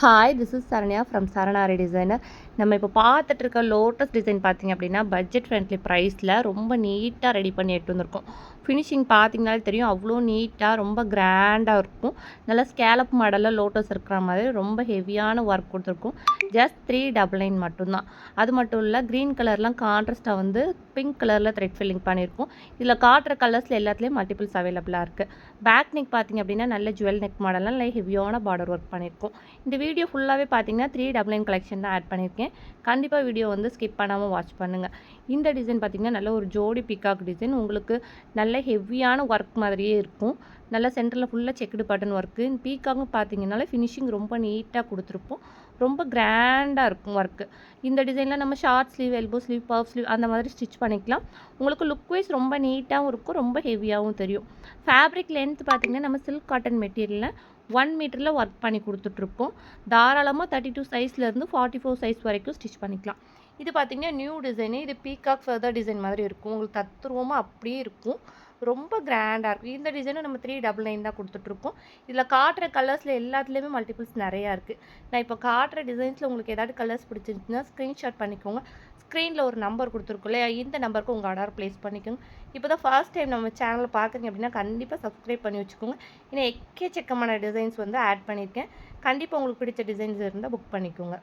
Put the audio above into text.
Hi this is Saranya from Saranari designer நம்ம இப்போ பார்த்துட்டு இருக்க லோட்டஸ் டிசைன் பார்த்தீங்க அப்படின்னா பட்ஜெட் ஃப்ரெண்ட்லி ப்ரைஸில் ரொம்ப நீட்டாக ரெடி பண்ணி எடுத்து வந்திருக்கோம். ஃபினிஷிங் பார்த்தீங்கனாலே தெரியும் அவ்வளோ நீட்டாக ரொம்ப கிராண்டாக இருக்கும். நல்லா ஸ்கேலப் மாடலில் லோட்டஸ் இருக்கிற மாதிரி ரொம்ப ஹெவியான ஒர்க் கொடுத்துருக்கும். ஜஸ்ட் த்ரீ டபுள் நைன் மட்டும்தான். அது மட்டும் இல்லை க்ரீன் கலர்லாம் கான்ட்ராஸ்ட்டாக வந்து பிங்க் கலரில் த்ரெட் ஃபில்லிங் பண்ணியிருக்கோம். இதில் காட்டுற கலர்ஸில் எல்லாத்துலேயும் மல்டிபிள்ஸ் அவைலபிளாக இருக்குது பேக் நெக் பார்த்தீங்க அப்படின்னா நல்ல ஜுவல் நெக் மாடலில் நல்ல ஹெவியான பார்டர் ஒர்க் பண்ணியிருக்கோம். இந்த வீடியோ ஃபுல்லாகவே பார்த்தீங்கன்னா த்ரீ டபுள் நைன் கலெக்ஷன் தான் ஆட் பண்ணியிருக்கேன் கண்டிப்பாக வீடியோ வந்து ஸ்கிப் பண்ணாமல் வாட்ச் பண்ணுங்கள் இந்த டிசைன் பார்த்திங்கன்னா நல்ல ஒரு ஜோடி பிகாக் டிசைன் உங்களுக்கு நல்ல ஹெவியான ஒர்க் மாதிரியே இருக்கும். நல்ல சென்டரில் ஃபுல்லாக செக்குடு பட்டன் ஒர்க்கு பீக்காக்கும் பார்த்தீங்கனால ஃபினிஷிங் ரொம்ப நீட்டாக கொடுத்துருப்போம். ரொம்ப கிராண்டாக இருக்கும் ஒர்க்கு இந்த டிசைனில் நம்ம ஷார்ட் ஸ்லீவ் எல்போ ஸ்லீவ் பர்ஃப் ஸ்லீவ் அந்த மாதிரி ஸ்டிச் பண்ணிக்கலாம். உங்களுக்கு லுக் வைஸ் ரொம்ப நீட்டாகவும் இருக்கும் ரொம்ப ஹெவியாகவும் தெரியும். ஃபேப்ரிக் லென்த் பார்த்திங்கன்னா நம்ம சில்க் காட்டன் மெட்டீரியலில் ஒன் மீட்டரில் ஒர்க் பண்ணி கொடுத்துட்ருப்போம் தாராளமாக தேர்ட்டி டூ சைஸ்லேருந்து ஃபார்ட்டி ஃபோர் சைஸ் வரைக்கும் ஸ்டிச் பண்ணிக்கலாம். இது பார்த்திங்கன்னா நியூ டிசைனு இது பீகாக் ஃபர்தர் டிசைன் மாதிரி இருக்கும். உங்களுக்கு தத்துருவமாக அப்படியே இருக்கும். ரொம்ப கிராண்டாக இருக்கும். இந்த டிசைனும் நம்ம த்ரீ டபுள் நைன் தான் கொடுத்துட்ருக்கோம். இதில் காட்டுற கலர்ஸில் எல்லாத்துலேயுமே மல்டிபிள்ஸ் நிறையா இருக்குது நான் இப்போ காட்டுற டிசைன்ஸில் உங்களுக்கு ஏதாவது கலர்ஸ் பிடிச்சிருந்துச்சுன்னா ஸ்க்ரீன்ஷாட் பண்ணிக்கோங்க. ஸ்க்ரீனில் ஒரு நம்பர் கொடுத்துருக்கோம் இல்லையா? இந்த நம்பருக்கு உங்கள் ஆர்டர் ப்ளேஸ் பண்ணிக்கோங்க. இப்போ தான் ஃபர்ஸ்ட் டைம் நம்ம சேனலை பார்க்குறீங்க அப்படின்னா கண்டிப்பாக சப்ஸ்கிரைப் பண்ணி வச்சுக்கோங்க. ஏன்னா எக்கச்சக்கமான டிசைன்ஸ் வந்து ஆட் பண்ணியிருக்கேன். கண்டிப்பாக உங்களுக்கு பிடிச்ச டிசைன்ஸ் இருந்தால் புக் பண்ணிக்கோங்க.